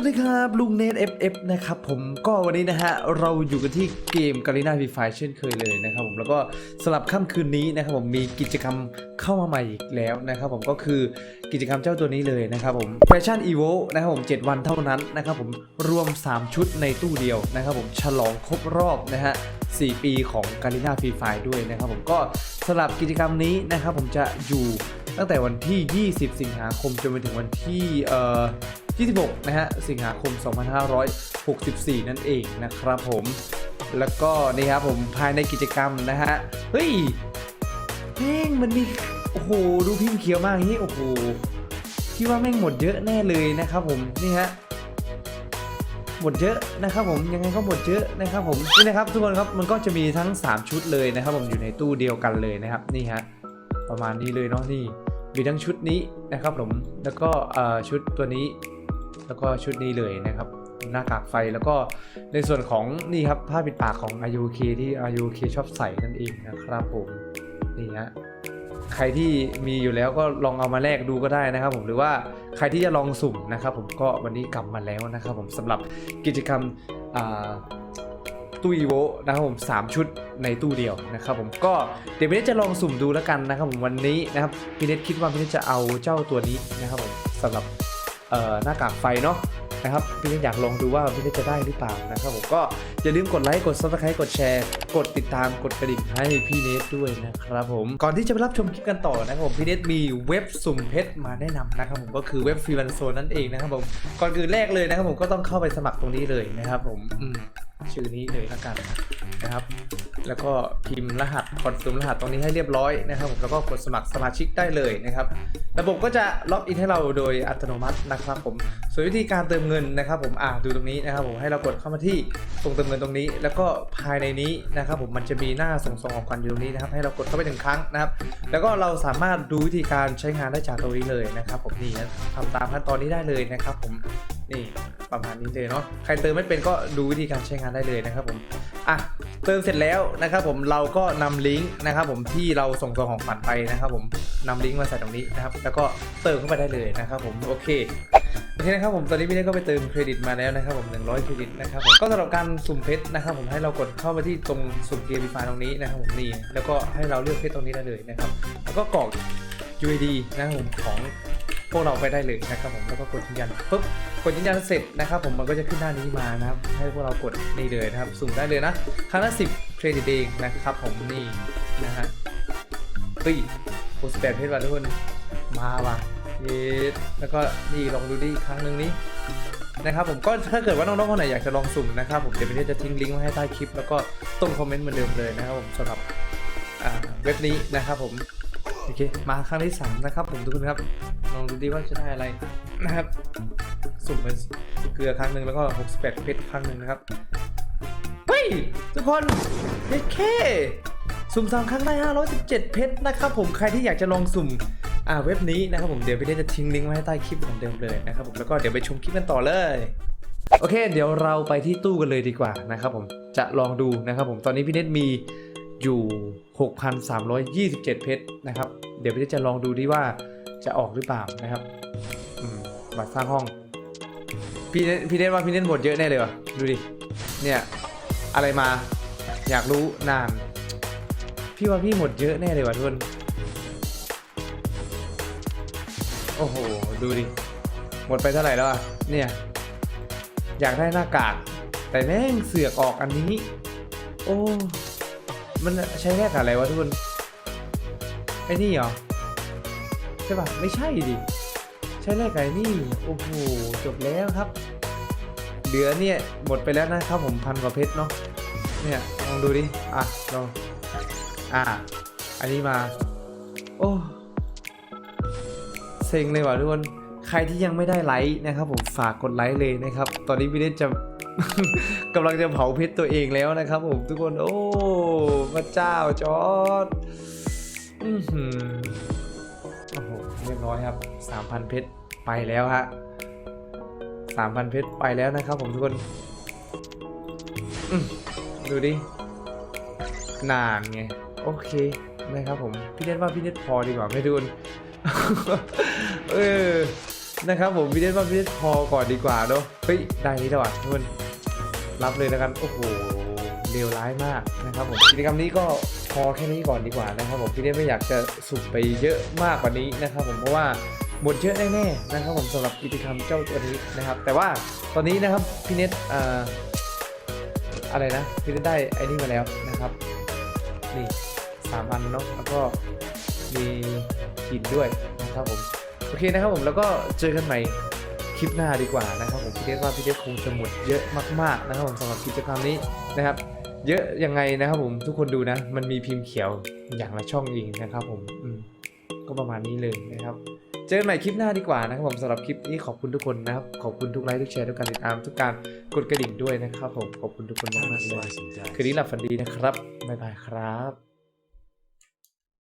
สวัสดีครับลุงเนท FF นะครับผมก็วันนี้นะฮะเราอยู่กันที่เกมกาลิน่าวีไฟเช่นเคยเลยนะครับผมแล้วก็สำหรับค่ำคืนนี้นะครับผมมีกิจกรรมเข้ามาใหม่อีกแล้วนะครับผมก็คือกิจกรรมเจ้าตัวนี้เลยนะครับผมแฟชั่นอีโวนะครับผม7 วันเท่านั้นนะครับผมรวม 3 ชุดในตู้เดียวนะครับผมฉลองครบรอบนะฮะ4 ปีของกาลิน่าฟรีไฟด้วยนะครับผมก็สำหรับกิจกรรมนี้นะครับผมจะอยู่ตั้งแต่วันที่ 20 สิงหาคมจนไปถึงวันที่เอ่อ 26 นะฮะ สิงหาคม 2564 นั่นเองนะครับผม แล้วก็นี่ครับผมภายในกิจกรรมนะฮะ เฮ้ยแม่งมันมี โอ้โห ดูพิมพ์เขียวมากนี้โอ้โหพี่ว่าแม่งหมดเยอะแน่เลยนะครับผม นี่ฮะหมดเยอะนะครับผมยังไงก็หมดเยอะนะครับผมนี่นะครับทุกคนครับมันก็จะมีทั้ง 3 ชุดเลยนะครับ ผมอยู่ในตู้เดียวกันเลยนะครับนี่ฮะประมาณนี้เลยเนาะนี่มีทั้งชุดนี้นะครับผมแล้วก็ชุดตัวนี้ แล้วก็ชุดนี้เลยนะครับหน้ากากไฟแล้วก็ในส่วนของนี่ครับผ้าปิดปากของ RUK ที่ RUK ชอบใส่นั่นเองนะครับผมนี่ฮะใครที่มีอยู่แล้วก็ลองเอามาแลกดูก็ได้นะครับ ผมหรือว่าใครที่จะลองสุ่มนะครับ ผมก็วันนี้กลับมาแล้วนะครับ ผมสำหรับกิจกรรมตู้อีโวนะครับผมสามชุดในตู้เดียวนะครับ ผมก็เดี๋ยวพี่เนทจะลองสุ่มดูแล้วกันนะครับ ผมวันนี้นะครับพี่เนทคิดว่าพี่เนทจะเอาเจ้าตัวนี้นะครับผมสำหรับ หน้ากากไฟเนาะนะครับพี่เนทอยากลองดูว่าพี่เนทจะได้หรือเปล่านะครับผมก็อย่าลืมกดไลค์กด subscribe กดแชร์กดติดตามกดกระดิ่งให้พี่เนทด้วยนะครับผมก่อนที่จะไปรับชมคลิปกันต่อนะครับผมพี่เนทมีเว็บสุ่มเพชรมาแนะนำนะครับผมก็คือเว็บฟรีวันโซนนั่นเองนะครับผมก่อนอื่นแรกเลยนะครับผมก็ต้องเข้าไปสมัครตรงนี้เลยนะครับผมอืม ชื่อนี้เลยละกันนะครับ แล้วก็พิมพ์รหัสคอนเฟิร์มรหัสตรงนี้ให้เรียบร้อยนะครับผมแล้วก็กดสมัครสมาชิกได้เลยนะครับระบบก็จะล็อกอินให้เราโดยอัตโนมัตินะครับผมส่วนวิธีการเติมเงินนะครับผมอ่าดูตรงนี้นะครับผมให้เรากดเข้ามาที่ตรงเติมเงินตรงนี้ แล้วก็ภายในนี้นะครับผมมันจะมีหน้าส่งซองของขวัญอยู่ตรงนี้นะครับให้เรากดเข้าไปหนึ่งครั้งนะครับ แล้วก็เราสามารถดูวิธีการใช้งานได้จากตรงนี้เลยนะครับผมนี่ทำตามขั้นตอนนี้ได้เลยนะครับผม นี่ประมาณนี้เลยเนาะใครเติมไม่เป็นก็ดูวิธีการใช้งานได้เลยนะครับผมอะเติมเสร็จแล้วนะครับผมเราก็นำลิงก์นะครับผมที่เราส่งซองของขวัญไปนะครับผมนำลิงก์มาใส่ตรงนี้นะครับแล้วก็เติมเข้าไปได้เลยนะครับผมโอเคโอเคนะครับผมตอนนี้พี่เล็กก็ไปเติมเครดิตมาแล้วนะครับผม100เครดิตนะครับผมก็สำหรับการสุ่มเพชรนะครับผมให้เรากดเข้ามาที่ตรงสุ่มเกมฟีฟาตรงนี้นะครับผมนี่แล้วก็ให้เราเลือกเพชรตรงนี้ได้เลยนะครับแล้วก็กรอก UID นะครับผมของ พวกเราไปได้เลยนะครับผมแล้วก็กดยืนยันปุ๊บกดยืนยันเสร็จนะครับผมมันก็จะขึ้นหน้านี้มานะครับให้พวกเรากดนี่เลยนะครับสุ่มได้เลยนะครั้งละ10เครดิตเองนะครับผมนี่นะฮะเฮ้ยโอสแปดเพชรว่ะทุกคนมาว่ะเยแล้วก็นี่ลองดูดิครั้งหนึ่งนี้นะครับผมก็ถ้าเกิดว่าน้องๆคนไหนอยากจะลองสุ่มนะครับผมเดี๋ยวพี่จะทิ้งลิงก์ไว้ให้ใต้คลิป แล้วก็ตรงคอมเมนต์เหมือนเดิมเลยนะครับผมสำหรับเว็บนี้นะครับผม โอเค มาครั้งที่3นะครับผมทุกคนครับ ลองดูดีว่าจะได้อะไรนะครับ สุ่มเป็นเกลือครั้งหนึ่งแล้วก็ 68 เพชรครั้งหนึ่งนะครับ เฮ้ย ทุกคนเด็ดแค่สุ่มสามครั้งได้ 517 เพชรนะครับผมใครที่อยากจะลองสุ่มอ่าเว็บนี้นะครับผมเดี๋ยวพี่เดจะทิ้งลิงก์ไว้ให้ใต้คลิปเหมือนเดิมเลยนะครับผมแล้วก็เดี๋ยวไปชมคลิปกันต่อเลยโอเค เดี๋ยวเราไปที่ตู้กันเลยดีกว่านะครับผมจะลองดูนะครับผมตอนนี้พี่เนทมีอยู่ 6,327 เพชรนะครับ เดี๋ยวพี่เนจะลองดูดีว่าจะออกหรือเปล่านะครับมบัตรสร้างห้อง พี่เนพี่เนว่าพี่เนหมดเยอะแน่เลยว่ะดูดิ เนี่ย อะไรมา อยากรู้นาน พี่ว่าพี่หมดเยอะแน่เลยวะทุกคน โอ้โห ดูดิ หมดไปเท่าไหร่แล้วอะเนี่ย อยากได้หน้ากาก แต่แม่งเสือกออกอันนี้ โอ้ มันใช้แลกอะไรวะทุกคนไอ้นี่เหรอ ใช่ป่ะ ไม่ใช่ดิ ใช้แลกไอ้นี่ โอ้โห จบแล้วครับ เหลือเนี่ยหมดไปแล้วนะครับผมพันกว่าเพชรเนาะ เนี่ยลองดูดิ อะลอง อะ อันนี้มา โอ้เซ็งเลยว่ะทุกคน ใครที่ยังไม่ได้ไลค์นะครับผมฝากกดไลค์เลยนะครับ ตอนนี้พี่เนทจะ กำลังจะเผาเพชรตัวเองแล้วนะครับผมทุกคนโอ้พระเจ้าจอร์ดอือหือโอ้โหเรียบร้อยครับ 3,000 เพชรไปแล้วฮะ3,000 เพชรไปแล้วนะครับผมทุกคนดูดิ นานไง โอเคนะครับผม พี่เนทว่าพี่เนทพอดีกว่าไม่ดูนเออนะครับผมพี่เดนว่าพี่เดนพอก่อนดีกว่าเนาะเฮ้ย ได้นี้แล้วอะทุกคน รับเลยแล้วกันโอ้โหเลวร้ายมากนะครับผมกิจกรรมนี้ก็พอแค่นี้ก่อนดีกว่านะครับผมพี่เดนไม่อยากจะสุ่มไปเยอะมากกว่านี้นะครับผมเพราะว่าหมดเยอะแน่ๆนะครับผมสำหรับกิจกรรมเจ้าตัวนี้นะครับ แต่ว่าตอนนี้นะครับพี่เนทเอ่ออะไรนะพี่เนทได้ไอ้นี่มาแล้วนะครับนี่สามอันเนาะแล้วก็มีหินด้วยนะครับผมโอเคนะครับผมแล้วก็เจอกันใหม่คลิปหน้าดีกว่านะครับผม พี่เดชว่าพี่เดชคงจะหมดเยอะมากๆนะครับผมสำหรับกิจกรรมนี้นะครับ เยอะยังไงนะครับผมทุกคนดูนะ มันมีพิมพ์เขียวอย่างละช่องเองนะครับผมอืมก็ประมาณนี้เลยนะครับ เจอกันใหม่คลิปหน้าดีกว่านะครับผมสำหรับคลิปนี้ขอบคุณทุกคนนะครับ ขอบคุณทุกไลค์ทุกแชร์ทุกการติดตามทุกการกดกระดิ่งด้วยนะครับผมขอบคุณทุกคนมากๆเลยคืนนี้หลับฝันดีนะครับบ๊ายบายครับ